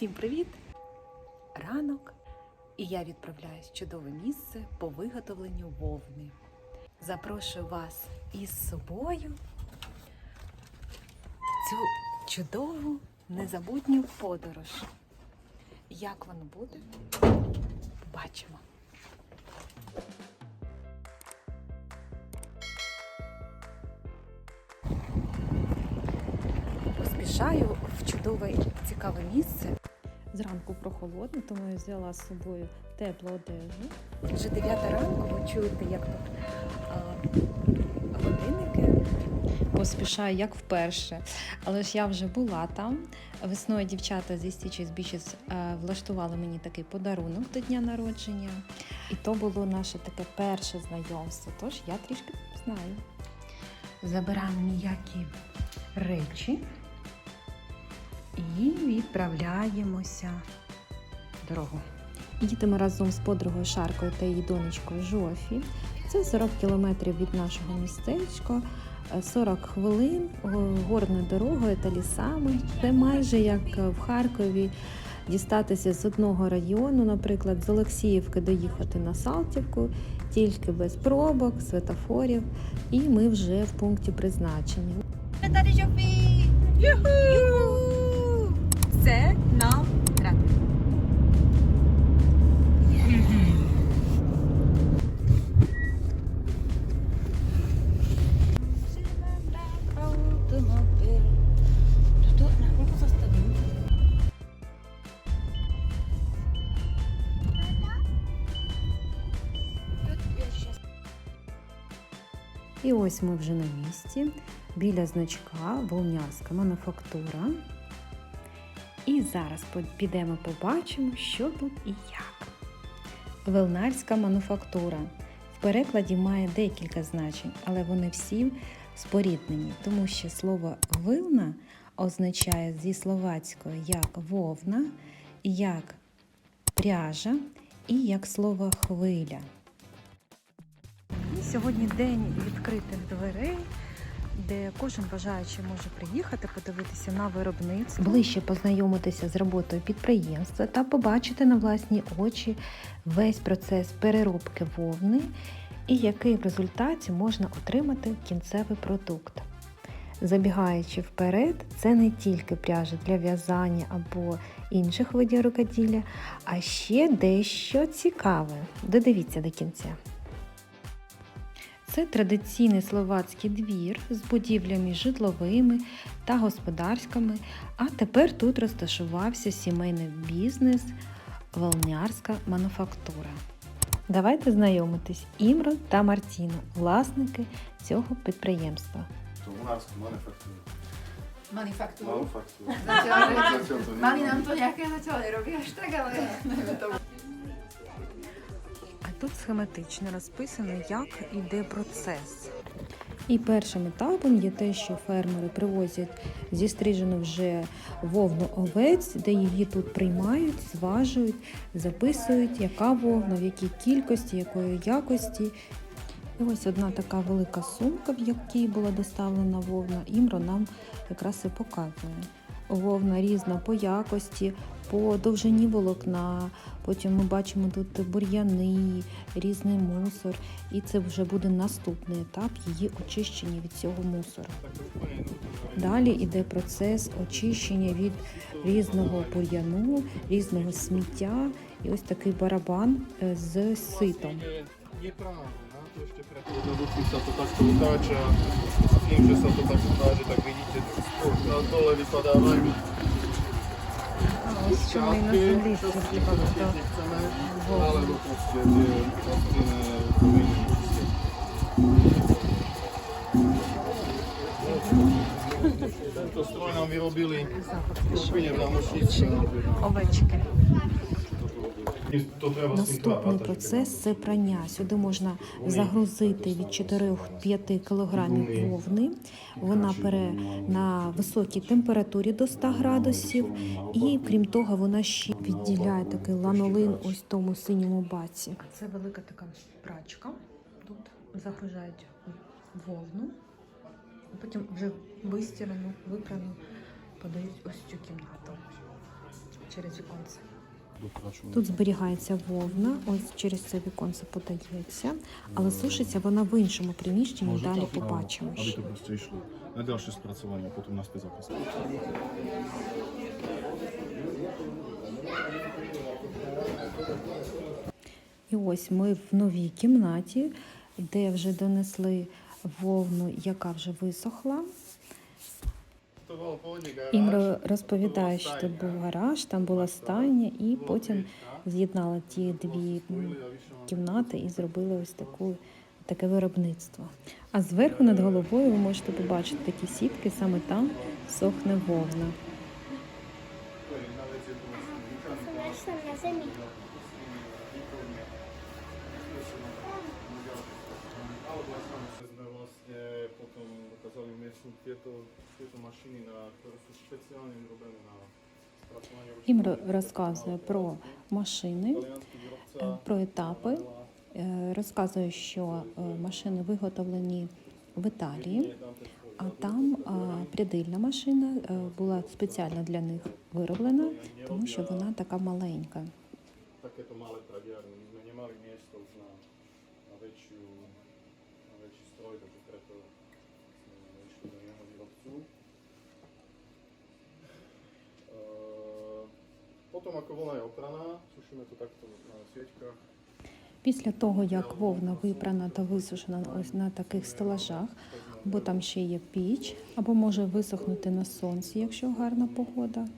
Всім привіт! Ранок, і я відправляюсь в чудове місце по виготовленню вовни. Запрошую вас із собою в цю чудову незабутню подорож. Як воно буде? Побачимо. Поспішаю в чудове цікаве місце. Зранку прохолодно, тому я взяла з собою теплу одежу. Вже 9 ранку, ви чуєте, як тут а, годинники. Поспішаю як вперше. Але ж я вже була там. Весною дівчата зі Stitches Beaches е, влаштували мені такий подарунок до дня народження. І то було наше таке перше знайомство. Тож я трішки знаю. Забираємо ніякі речі і відправляємося в дорогу. Їдемо разом з подругою Шаркою та її донечкою Жофі. Це 40 кілометрів від нашого містечка, е, 40 хвилин е, горною дорогою та лісами. Це майже як в Харкові дістатися з одного району, наприклад, з Олексіївки доїхати на Салтівку, тільки без пробок, светофорів, і ми вже в пункті призначення. Далі Це нам треба. І ось ми вже на місці, біля значка Волнярська мануфактура. І зараз підемо побачимо, що тут і як. Велнарська мануфактура. В перекладі має декілька значень, але вони всі споріднені, тому що слово вилна означає зі словацької як вовна, як пряжа і як слово хвиля. Сьогодні день відкритих дверей, де кожен бажаючий може приїхати, подивитися на виробництво. ближче познайомитися з роботою підприємства та побачити на власні очі весь процес переробки вовни і який в результаті можна отримати кінцевий продукт. Забігаючи вперед, це не тільки пряжа для в'язання або інших видів рукоділля, а ще дещо цікаве. Додивіться до кінця. Це традиційний словацький двір з будівлями житловими та господарськими, а тепер тут розташувався сімейний бізнес Волнярська мануфактура. Давайте знайомитись Імро та Мартіно, власники цього підприємства. Manufaktúru. Zatiaľ, Zatiaľ to mali nám to nejaké zatiaľ nerobí až tak, ale to. Тут схематично розписано, як іде процес. І першим етапом є те, що фермери привозять зістрижену вже вовну овець, де її тут приймають, зважують, записують, яка вовна, в якій кількості, якої якості. І ось одна така велика сумка, в якій була доставлена вовна, Імро нам якраз і показує. Вовна різна по якості, по довжині волокна. Потім ми бачимо тут бур'яни, різний мусор. І це вже буде наступний етап її очищення від цього мусору. Далі йде процес очищення від різного бур'яну, різного сміття. І ось такий барабан е, з ситом. to ešte pre ľudovci sa to takto otáča. S tým, že sa to tak otáže, tak vidíte, tak na dole vypadávajú šťávky, čo s tým nechceme, alebo proste tie rastlinné kominy. Tento stroj nám vyrobili v skupine v námočnici. Ovečky. Наступний процес це прання. Сюди можна загрузити від 4-5 кілограмів вовни. Вона пере на високій температурі до 100 градусів. І крім того, вона ще відділяє такий ланолин ось тому синьому баці. Це велика така прачка. Тут загружають вовну, а потім вже вистірану, випрану подають ось цю кімнату. через віконце. Тут зберігається вовна, ось через це віконце подається, але сушиться вона в іншому приміщенні. Може, Далі так, побачимо. Ще. to proste išlo na ďalšie spracovanie, potom naspäť zakazka. І ось ми в новій кімнаті, де вже донесли вовну, яка вже висохла. Імро розповідає, що тут був гараж, там була стайня, і потім з'єднали ті дві кімнати і зробили ось таку. Таке виробництво. А зверху над головою ви можете побачити такі сітки, саме там сохне вовна. To je Імро розказує про машини, е, про етапи. Е, Розказує, що е, машини виготовлені в Італії, а там прядильна машина була спеціально для них вироблена, тому що вона така маленька. Ako vlna je opraná, sušíme to takto na sieťkach. Після того, як вовна випрана та висушена ось на таких стелажах, або там ще є піч, або може висохнути на сонці, якщо гарна погода.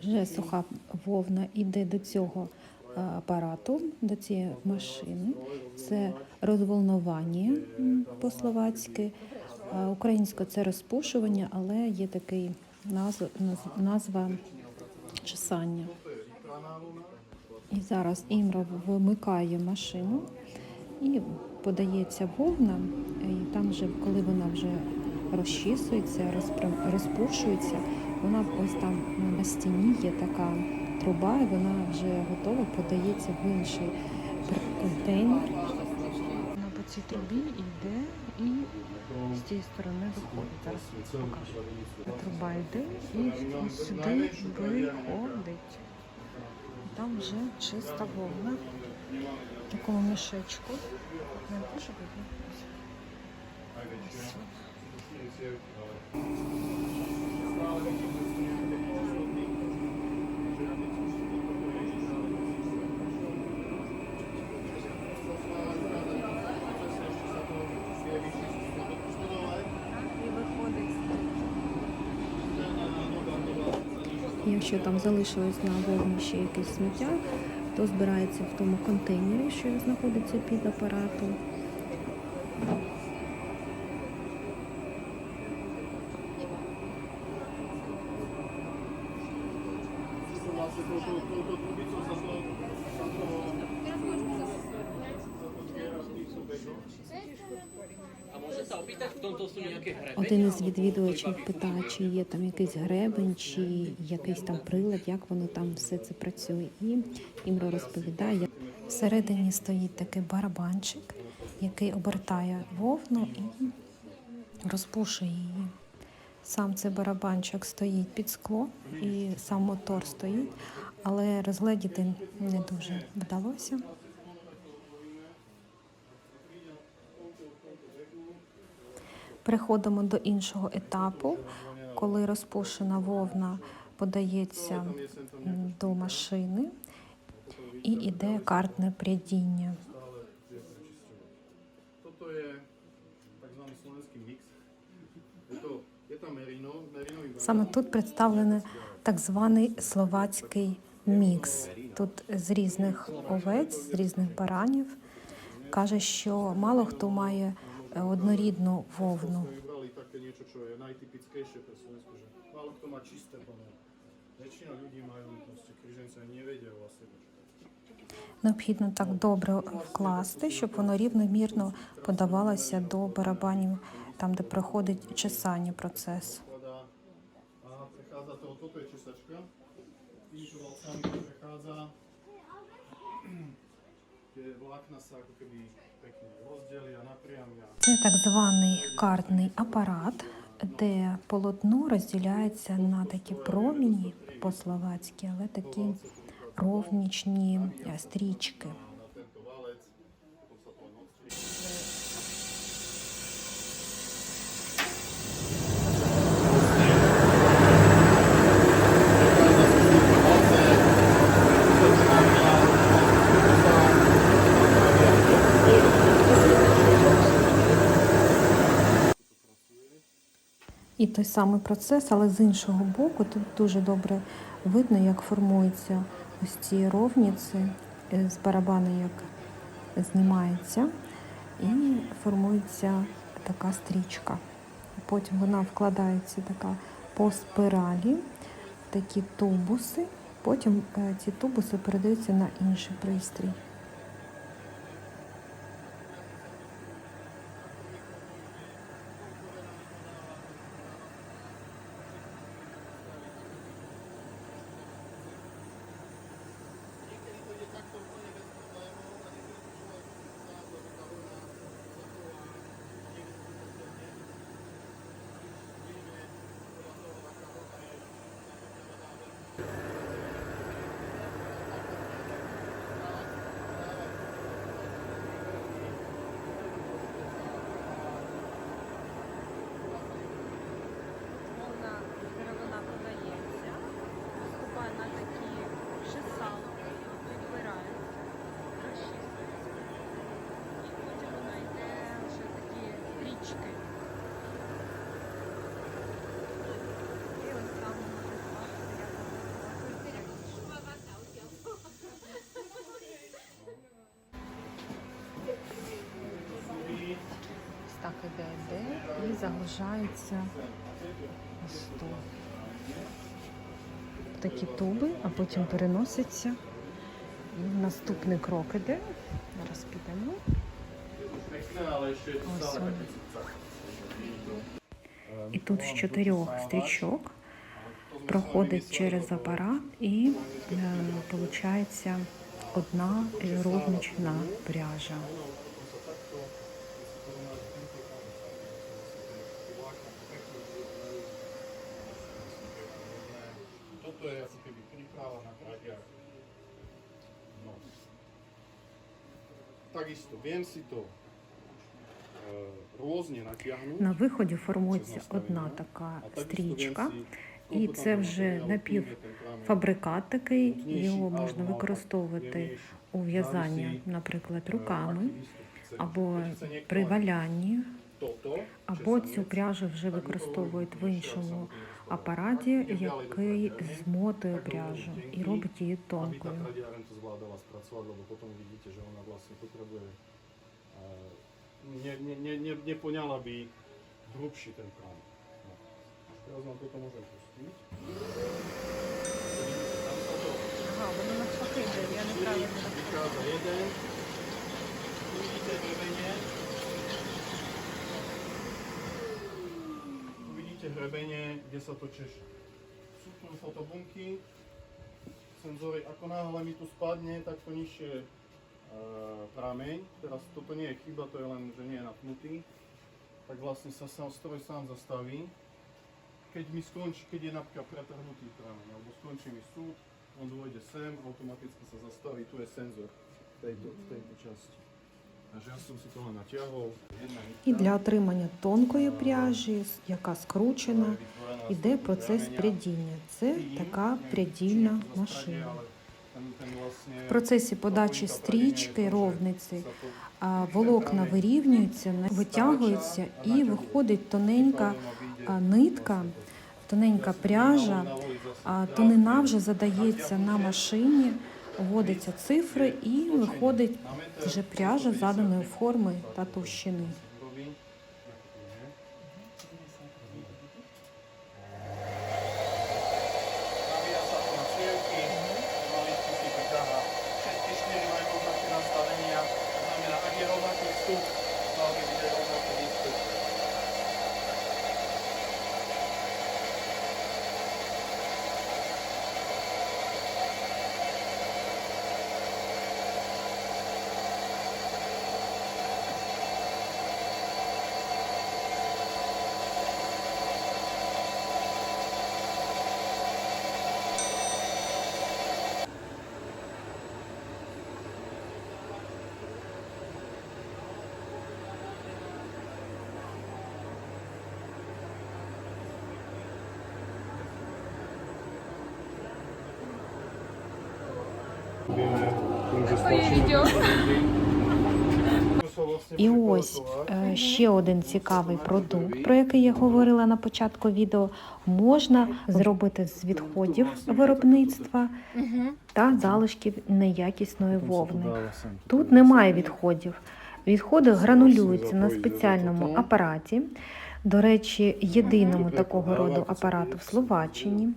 Вже суха вовна іде до цього е, апарату, до цієї машини. Це розволнування по-словацьки. Е, Українською це розпушування, але є такий назв, наз- назва чесання. І зараз Імра вимикає машину і подається вовна, і там вже, коли вона вже розчісується, розпушується, вона ось там на стіні є така труба, і вона вже готова, подається в інший контейнер. Вона по цій трубі йде і з цієї сторони виходить. Зараз покажу. Труба йде і сюди виходить. Там вже чиста вовна в такому мішечку. Не дуже видно. Najväčšia. Nie cierpí, ale stále vidíme, že sú nejaké posledný, že na tej sušení toto je stále Presne, ešte sa to tie vyššie sú to trošku dole. І виходить. І Якщо там залишилось на вогні ще якесь сміття, то збирається в тому контейнері, що знаходиться під апаратом. Один із відвідувачів питає, чи є там якийсь гребень, чи якийсь там прилад, як воно там все це працює. І Імро розповідає, всередині стоїть такий барабанчик, який обертає вовну і розпушує її. Сам цей барабанчик стоїть під скло і сам мотор стоїть, але розгледіти не дуже вдалося. Переходимо до іншого етапу, коли розпушена вовна подається до машини і йде картне прядіння. Je, to, je tam merino, merinový Саме тут представлений так званий словацький мікс. Тут з різних овець, з різних баранів. Каже, що мало хто має однорідну вовну. Необхідно так добре вкласти, щоб воно рівномірно подавалося до барабанів, там, де проходить чесання процес. Skladá a prechádza Це так званий картний апарат, де полотно розділяється на такі проміні по-словацьки, але такі ровнічні стрічки. Той самий процес, але з іншого боку, тут дуже добре видно, як формуються ось ці ровніці е, з барабану, як знімається, і формується така стрічка. Потім вона вкладається така по спиралі, такі тубуси. Потім е, ці тубуси передаються на інший пристрій. Повна деревина подається, поступає на такі шесалки, відбирається, розчісується. І потім вона йде вже такі річки. І ось там може бачити, як вона Йде і загружається ось. Такі туби, а потім переноситься. І наступний крок іде. Зараз підемо. Ось cicak. І тут з чотирьох стрічок проходить через апарат і виходить одна ровнична пряжа. На виході формується одна така стрічка, і це вже напівфабрикат такий, його можна використовувати у в'язанні, наприклад, руками або при валянні, або цю пряжу вже використовують в іншому апараті, який змотує пряжу і робить її тонкою. e, ne, ne, ne, ne, nepoňala by hrubší ten prám. No. Teraz vám toto môžem pustiť. Vidíte, tam sa to Ага, воно навпаки йде, я vychádza jeden. Vidíte hrebenie. Vidíte hrebenie, kde sa to češe. Sú tu fotobunky, senzory. Ako náhle mi tu spadne takto nižšie e, prameň, teraz toto nie je chyba, to je len, že nie je napnutý, tak vlastne sa sám, stroj sám zastaví. Keď mi skončí, keď je napríklad pretrhnutý prameň, alebo skončí mi súd, on dôjde sem, automaticky sa zastaví, tu je senzor v tejto, v tejto časti. І для отримання тонкої пряжі, яка скручена, іде процес прядіння. Це така прядільна машина. В процесі подачі стрічки, ровниці, волокна вирівнюються, витягуються і виходить тоненька нитка, тоненька пряжа, тонина вже задається на машині, вводяться цифри і виходить вже пряжа заданої форми та товщини. І ось е, ще один цікавий продукт, про який я говорила на початку відео, можна зробити з відходів виробництва та залишків неякісної вовни. Тут немає відходів. Відходи гранулюються на спеціальному апараті. До речі, єдиному такого роду апарату в Словаччині.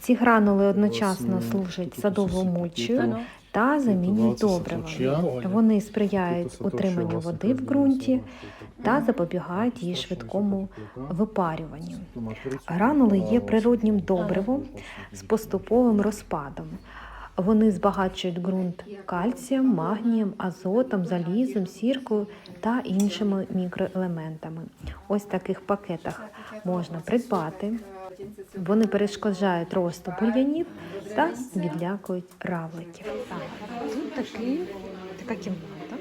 Ці гранули одночасно служать садовою мульчею та замінюють добрива. Вони сприяють утриманню води в ґрунті та запобігають її швидкому випарюванню. Гранули є природнім добривом з поступовим розпадом. Вони збагачують ґрунт кальцієм, магнієм, азотом, залізом, сіркою та іншими мікроелементами. Ось таких пакетах можна придбати. Вони перешкоджають росту бур'янів та відлякують равликів. Тут такий, така кімната.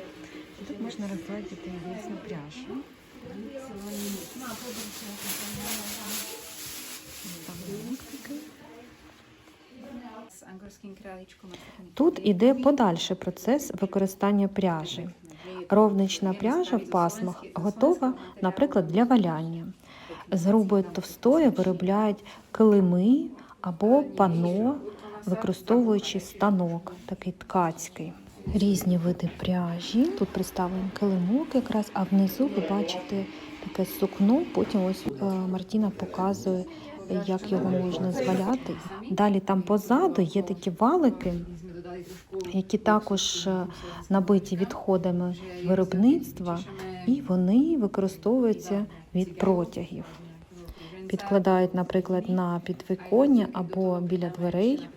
Тут можна розгладити різну пряжу. Тут іде подальший процес використання пряжі. Ровнична пряжа в пасмах готова, наприклад, для валяння. З грубої товстої виробляють килими або пано, використовуючи станок, такий ткацький. Різні види пряжі. Тут представлен килимок якраз, а внизу ви бачите таке сукно. Потім ось е, Мартіна показує, як його можна зваляти. Далі там позаду є такі валики, які також е, набиті відходами виробництва, і вони використовуються від протягів. Підкладають, наприклад, на підвіконня або біля дверей.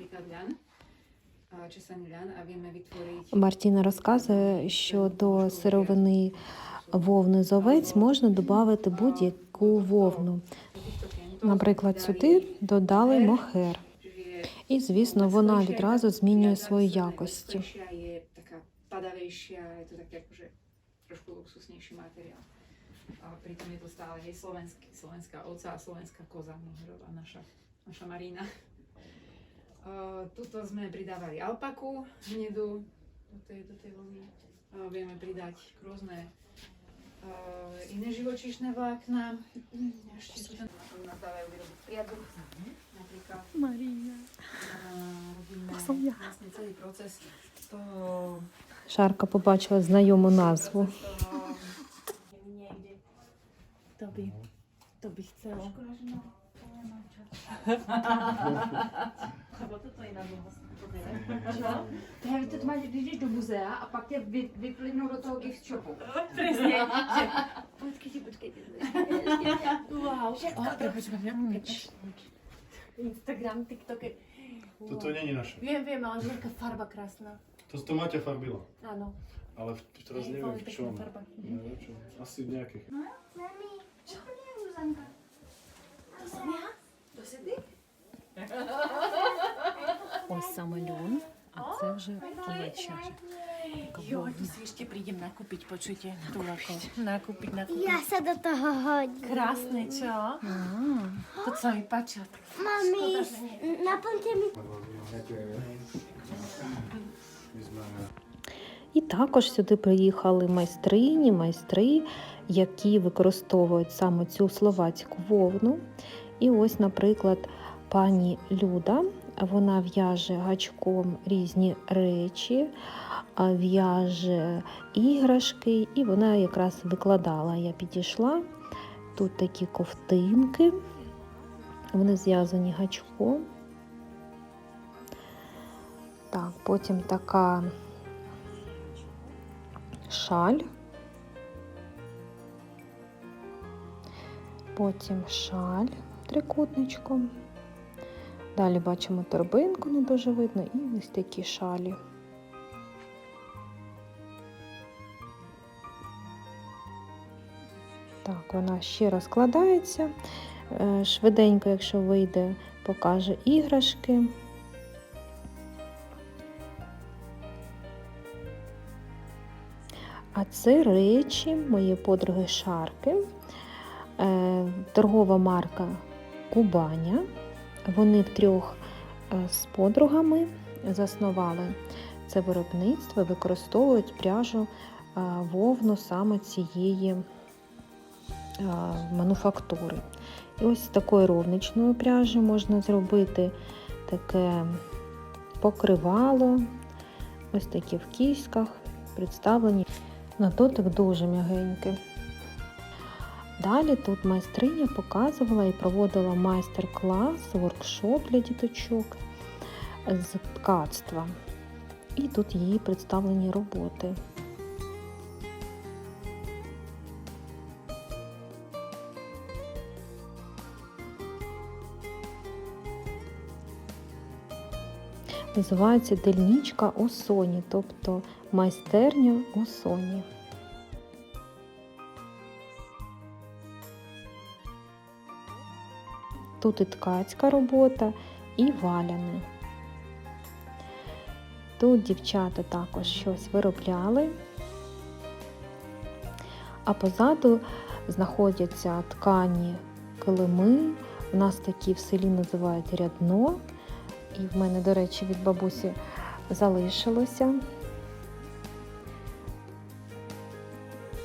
Мартіна розказує, що до сировини вовни з овець можна додати будь-яку вовну. Наприклад, сюди додали мохер. І, звісно, вона відразу змінює свої якості. Luxusnejší materiál. A pritom je to stále hej, slovenský, slovenská ovca a slovenská koza moherová, naša, naša Marina. Uh, tuto sme pridávali alpaku hnedú do tej, do tej vlny. Uh, vieme pridať rôzne uh, iné živočíšne vlákna. Ešte tu ten, ako vyrobiť priadu, napríklad. Марія. robíme som ja. vlastne celý proces toho, Шарка побачила знайому назву. proces toho To by, to by chcelo. Hej, to máš, když jdeš do muzea a pak tě vy, vyplivnou do toho gift shopu. Přesně. Počkejte, počkejte. Wow. O, to počkej, Instagram, TikToky. Toto není naše. Viem, viem, ale že taká farba krásna. To, to Maťa farbila. Áno. Ale v, teraz Hej, neviem v čom. farba. Neviem v čom. Asi v nejakých. Som ja? To si ty? Ось саме льон, а це вже плеча. Jo, tu si ešte prídem nakúpiť, počujte, Tulako. Nakúpiť, nakúpiť. Ja sa do toho hodím. Krásne, čo? To sa mi páči. Mami, naplňte mi My sme І також сюди приїхали майстрині, майстри, які використовують саме цю словацьку вовну. І ось, наприклад, пані Люда, вона в'яже гачком різні речі, в'яже іграшки, і вона якраз викладала. Я підійшла. Тут такі ковтинки, вони зв'язані гачком. Так, потім така шаль. Потім шаль трикутничком. Далі бачимо торбинку, не дуже видно, і ось такі шалі. Так, вона ще розкладається. Е, Швиденько, якщо вийде, покаже іграшки. А це речі моєї подруги Шарки, е, торгова марка Кубаня. Вони втрьох е, з подругами заснували це виробництво використовують пряжу вовну саме цієї мануфактури. І ось з такої ровничної пряжі можна зробити таке покривало, ось такі в кіськах представлені. На дотик дуже м'ягенький. Далі тут майстриня показувала і проводила майстер-клас, воркшоп для діточок з ткацтва. І тут її представлені роботи. Називається дельничка у соні, тобто майстерня у соні. Тут і ткацька робота, і валяни. Тут дівчата також щось виробляли, а позаду знаходяться ткані килими. У нас такі в селі називають рядно. І в мене, до речі, від бабусі залишилося.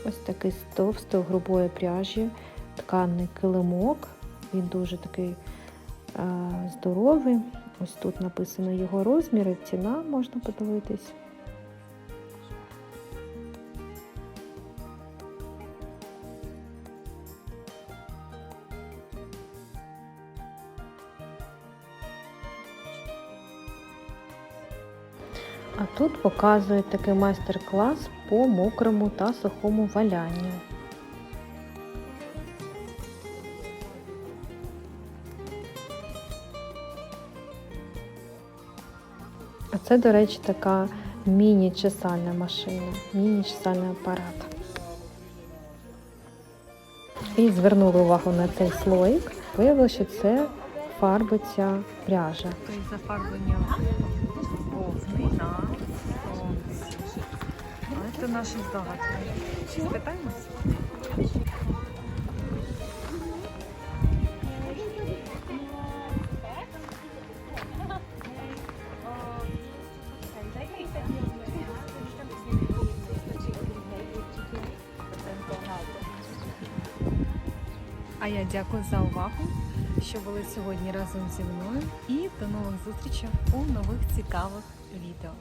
Ось такий з товстої грубої пряжі, тканий килимок. Він дуже такий е, здоровий. Ось тут написано його розміри, ціна можна подивитись. Показують такий майстер-клас по мокрому та сухому валянню. А це, до речі, така міні-чесальна машина, міні-чесальний апарат. І звернули увагу на цей слоїк. Виявилося, що це фарбиться пряжа. Тобто зафарблення Це наші здогадки. Спитаємось? А я дякую за увагу, що були сьогодні разом зі мною. І до нових зустрічей у нових цікавих відео.